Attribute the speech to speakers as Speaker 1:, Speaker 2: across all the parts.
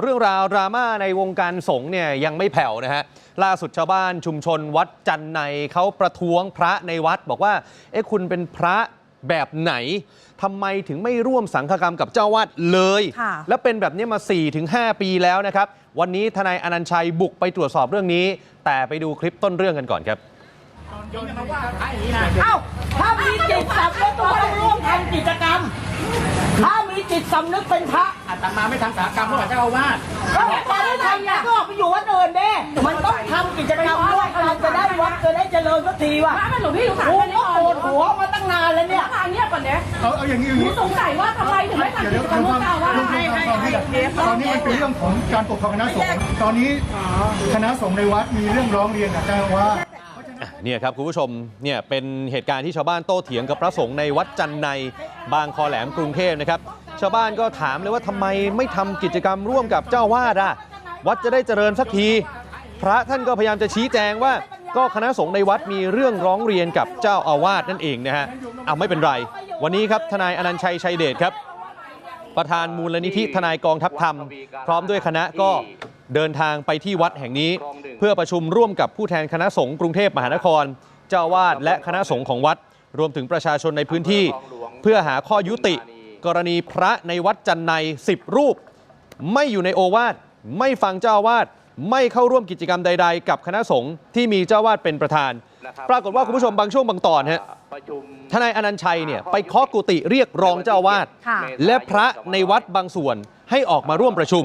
Speaker 1: เรื่องราวดราม่าในวงการสงฆ์เนี่ยยังไม่แผ่วนะฮะล่าสุดชาวบ้านชุมชนวัดจันในเขาประท้วงพระในวัด บอกว่าเอ๊ะคุณเป็นพระแบบไหนทำไมถึงไม่ร่วมสังฆกรรมกับเจ้าวาดเลย
Speaker 2: ค่ะ
Speaker 1: แล้วเป็นแบบนี้มา 4-5 ปีแล้วนะครับ วันนี้ทนายอนันต์ชัยบุกไปตรวจสอบเรื่องนี้ แต่ไปดูคลิปต้นเรื่องกันก่อนครับ
Speaker 3: เอ้าถ้ามีจิตสำนึกก็ต้องร่วมทำกิจกรรมถ้ามี จิตสำนึกเป็นพระ
Speaker 4: อาตมาไม่ทำสาหกรรมระหว่างเจ้าอาวาส
Speaker 3: ก็จะได้ทำนะก็ออกไปอยู่วัดอื่นเด้มันต้องทำกิจกรรมร่วมกันจะได้วัดจะได้เจริญสักทีว่ะ
Speaker 5: พระมันหลวงพี่หนูถาม
Speaker 3: กู
Speaker 5: แค่นี้
Speaker 3: ก็
Speaker 5: ก่อน
Speaker 3: โกรธหัวมาตั้งนานแล้วเนี่ย
Speaker 5: ทางเงียบก่อนเนี้ย
Speaker 6: เอาเอาอย่างนี้อย่าง
Speaker 5: หนู
Speaker 6: นี้
Speaker 5: สงสัยว่าทำไมถึงไม่ทำกิจกรรมร่วมกันว่า
Speaker 6: ลงทุนทำความที่ตอนนี้มันเป็นเรื่องของการปกครองคณะสงฆ์ตอนนี้คณะสงฆ์ในวัดมีเรื่องร้องเรียนกับเจ้าอาว่าส
Speaker 1: เนี่ยครับคุณผู้ชมเนี่ยเป็นเหตุการณ์ที่ชาวบ้านโต้เถียงกับพระสงฆ์ในวัดจันในบางคอแหลมกรุงเทพนะครับ ชาวบ้านก็ถามเลยว่าทำไมไม่ทำกิจกรรมร่วมกับเจ้าวาดอะวัดจะได้เจริญสักที พระท่านก็พยายามจะชี้แจงว่า ก็คณะสงฆ์ในวัดมีเรื่องร้องเรียนกับเจ้าอาวาสนั่นเองนะฮะเอาไม่เป็นไร วันนี้ครับทนายอนันชัยชัยเดชครับ ประธานมูลนิธิทนายกองทัพธรรม พร้อมด้วยคณะก็เดินทางไปที่วัดแห่งนี้ เพื่อประชุมร่วมกับผู้แทนคณะสงฆ์กรุงเทพมหานคร เจ้าวาดและคณะสงฆ์ของวัด รวมถึงประชาชนในพื้นที่ เพื่อหาข้อยุติ กรณีพระในวัดจันใน10 รูป ไม่อยู่ในโอวาทไม่ฟังเจ้าอาวาดไม่เข้าร่วมกิจกรรมใด ๆ กับคณะสงฆ์ที่มีเจ้าอาวาดเป็นประธาน ปรากฏว่าคุณผู้ชมบางช่วงบางตอนฮะทนายอนันต์ชัยเนี่ยไปเคาะกุฏิเรียกรองเจ้าอาวาด
Speaker 2: ค่ะ
Speaker 1: และพระในวัดบางส่วนให้ออกมาร่วมประชุม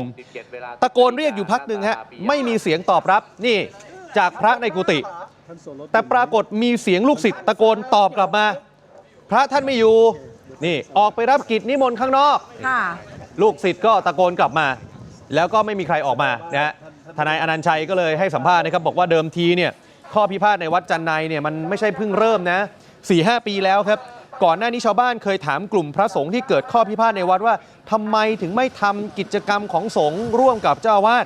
Speaker 1: ตะโกนเรียกอยู่พักหนึ่งฮะไม่มีเสียงตอบรับนี่จากพระในกุฏิแต่ปรากฏมีเสียงลูกศิษย์ตะโกนตอบกลับมา พระท่านไม่อยู่ นี่ออกไปรับกิจนิมนต์ข้างนอก
Speaker 2: ค่ะ
Speaker 1: ลูกศิษย์ก็ตะโกนกลับมา แล้วก็ไม่มีใครออกมานะฮะทนายอนันต์ชัยก็เลยให้สัมภาษณ์นะครับ บอกว่าเดิมทีเนี่ยข้อพิพาทในวัดจันในเนี่ยมันไม่ใช่เพิ่งเริ่มนะ4ีหปีแล้วครับ ก่อนหน้านี้ชาวบ้านเคยถามกลุ่มพระสงฆ์ที่เกิดข้อพิพาทในวัดว่าทำไมถึงไม่ทำกิจกรรมของสงฆ์ร่วมกับเจ้าอาวาส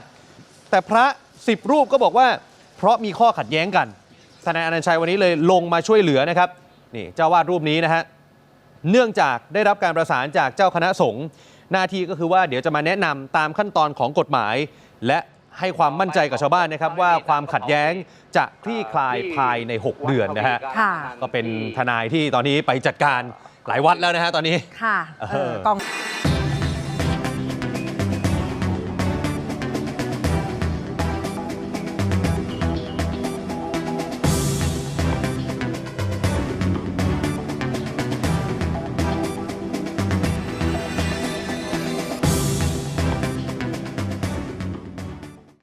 Speaker 1: แต่พระ10รูปก็บอกว่า เพราะมีข้อขัดแย้งกันทนายอนันต์ชัยวันนี้เลยลงมาช่วยเหลือนะครับนี่เจ้าอาวาสรูปนี้นะฮะ เนื่องจากได้รับการประสานจากเจ้าคณะสงฆ์หน้าที่ก็คือว่าเดี๋ยวจะมาแนะนำตามขั้นตอนของกฎหมาย และให้ความมั่นใจกับชาวบ้านนะครับ ว่าความขัดแย้งจะคลี่คลายภายใน 6 เดือนนะฮะ
Speaker 2: ค่ะ
Speaker 1: ก็เป็นทนายที่ตอนนี้ไปจัดการหลายวัดแล้วนะฮะตอนนี้
Speaker 2: ค่ะเออกอง